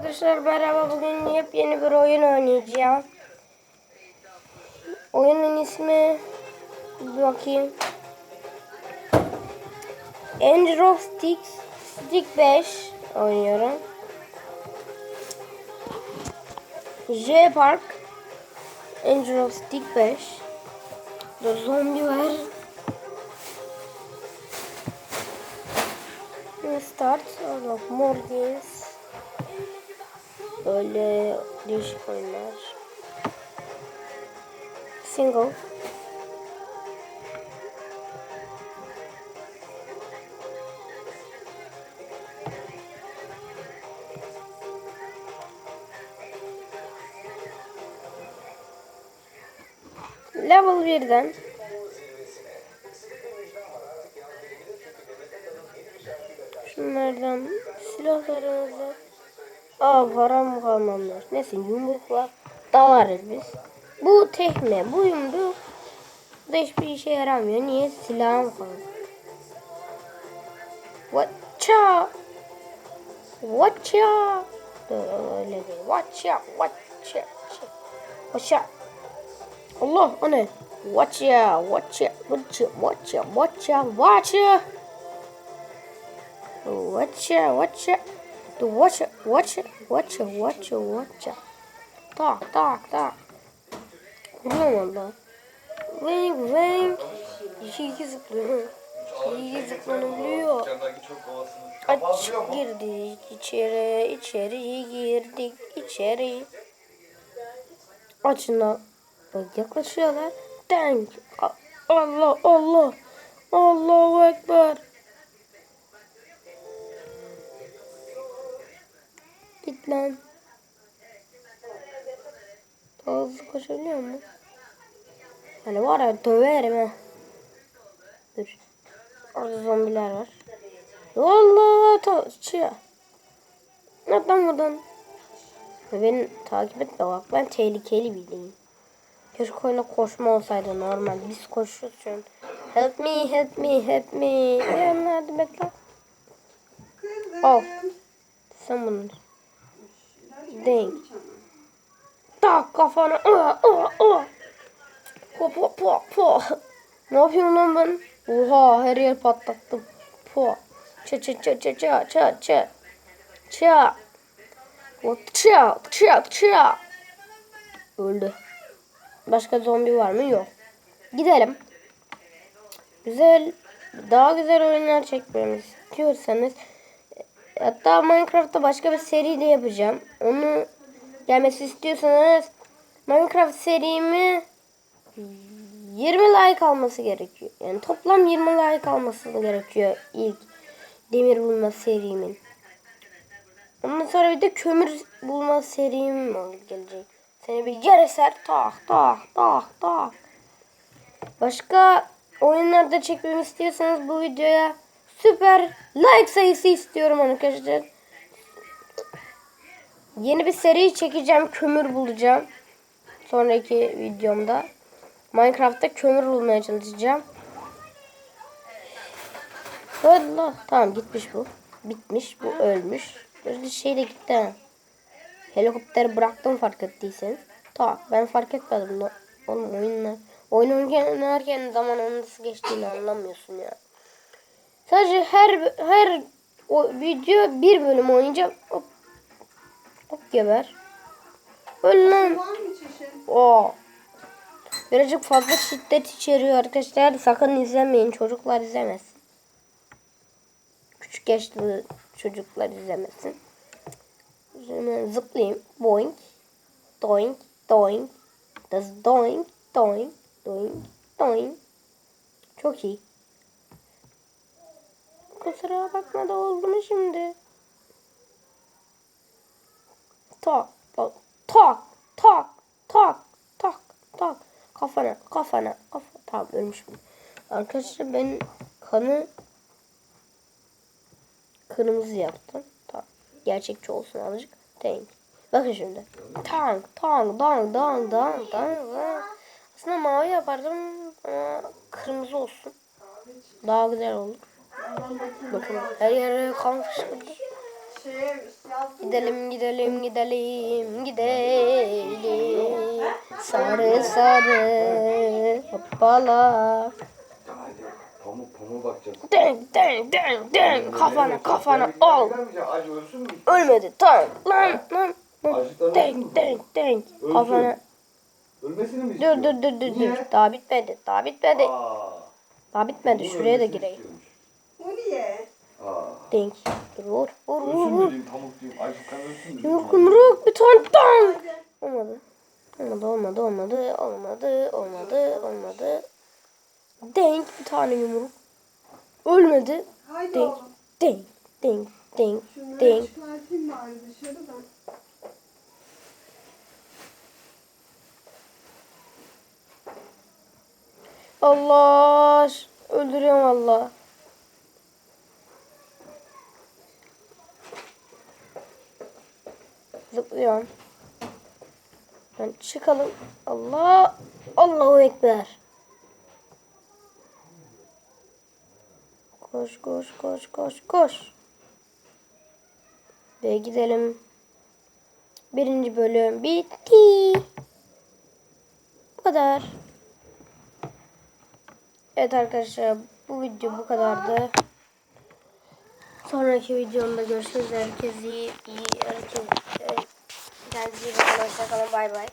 Arkadaşlar merhaba bugün yepyeni bir oyun oynayacağım. Oyunun ismi bir bakayım. Angel of Sticks Stick 5 oynuyorum. J Park of Stick 5 Burada zombi var. Start of Böyle değişik oyunlar. Single. Level 1'den Şunlardan silahlarımızı Aa param kalmamış. Neyse yumrukla dalarız biz. Bu tekme, bu yumruk da hiçbir işe yaramıyor. Niye? Silahım kaldı. Watcha! Watcha! Öyle değil. Watcha! Watcha! Watcha! Allah o ne? Watcha! Watcha! Watcha! Watch it, watch it, watch it, watch it, watch it. Tak, tak, tak. Vuruyorum valla. Veng, veng. İki zıplıyor. İyi zıplanabiliyor. Aç girdik içeri, içeri girdik içeri. Açına bak yaklaşıyorlar. Denk. Allah Allah. Allahu Ekber. Lan. Daha hızlı koşabiliyor mu? Hani var ya döverim ha. Dur. Orada zombiler var. Allah ta çıya. Nereden buradan? Beni takip etme bak ben tehlikeli biriyim. Keşke oyuna koşma olsaydı normal. Biz koşuyoruz şu an. Help me, help me, help me. Yardım yardım et lan. Al. Sen bunu. Denk. Tak kafana. Aa, aa, aa. Po po po po. Ne yapıyorum lan ben? Oha her yer patlattım. Po. Ça ça ça ça ça ça ça. Ça. O ça ça ça. Öldü. Başka zombi var mı? Yok. Gidelim. Güzel, daha güzel oyunlar çekmemi istiyorsanız hatta Minecraft'ta başka bir seri de yapacağım. Onu gelmesi istiyorsanız Minecraft serimi 20 like alması gerekiyor. Yani toplam 20 like alması gerekiyor ilk demir bulma serimin. Ondan sonra bir de kömür bulma serim gelecek. Seni bir yer eser tak tak tak tak. Başka oyunlarda çekmemi istiyorsanız bu videoya süper like sayısı istiyorum arkadaşlar. Yeni bir seri çekeceğim. Kömür bulacağım. Sonraki videomda. Minecraft'ta kömür bulmaya çalışacağım. Allah. Tamam gitmiş bu. Bitmiş. Bu ölmüş. Böyle şey de gitti. Helikopteri bıraktım fark ettiyseniz. Tak ben fark etmedim. Oğlum oyunlar. Oyun oynarken zaman nasıl geçtiğini anlamıyorsun ya. Sadece her her o video bir bölüm oynayacağım. Hop, hop geber. Öl lan. Oo. Birazcık fazla şiddet içeriyor arkadaşlar. Sakın izlemeyin. Çocuklar izlemesin. Küçük yaşlı çocuklar izlemesin. Hemen zıplayayım. Boing. Doing. Doing. Das doing. Doing. Doing. Doing. Çok iyi. Kusura bakma da oldu mu şimdi? Tak. Tak. Tak. Tak. Tak. Tak. Kafana. Kafana. Kafa. Tamam ölmüşüm. Arkadaşlar ben kanı kırmızı yaptım. Tamam. Gerçekçi olsun azıcık. Tank. Bakın şimdi. Tank, tank, tank, tank, tank, tank. Aslında mavi yapardım ama kırmızı olsun. Daha güzel olur. Bakın her yere kan fışkırdı. Gidelim gidelim gidelim gidelim. Sarı sarı hoppala. Pamuk pamuğa bakacağız. denk kafana kafana. Al. Ölmedi. Tamam. Lan lan denk denk denk kafana. Ölmesini mi dur dur dur dur dur. Daha bitmedi. Daha bitmedi. Daha bitmedi. Şuraya da gireyim. O niye? Aa. denk dur vur vur vur Ölsün mü vur diyeyim pamuk diyeyim. Acıktan ölsün mü? yumruk yumruk bir tane Hadi. Olmadı. Olmadı, olmadı, olmadı, olmadı, olmadı, olmadı. Denk bir tane yumruk. Ölmedi. Haydi Denk, oğlum. denk, denk, denk, Şunları denk. çıkartayım bari dışarıdan. Allah! Öldürüyorum Allah. Zıplıyorum. Ben çıkalım. Allah! Allahu Ekber. Koş koş koş koş koş. Ve gidelim. Birinci bölüm bitti. Bu kadar. Evet arkadaşlar bu video bu kadardı. Sonraki videomda görüşürüz. Herkes iyi, iyi, herkes, e, kendinize iyi bakın. Hoşçakalın. Bay bay.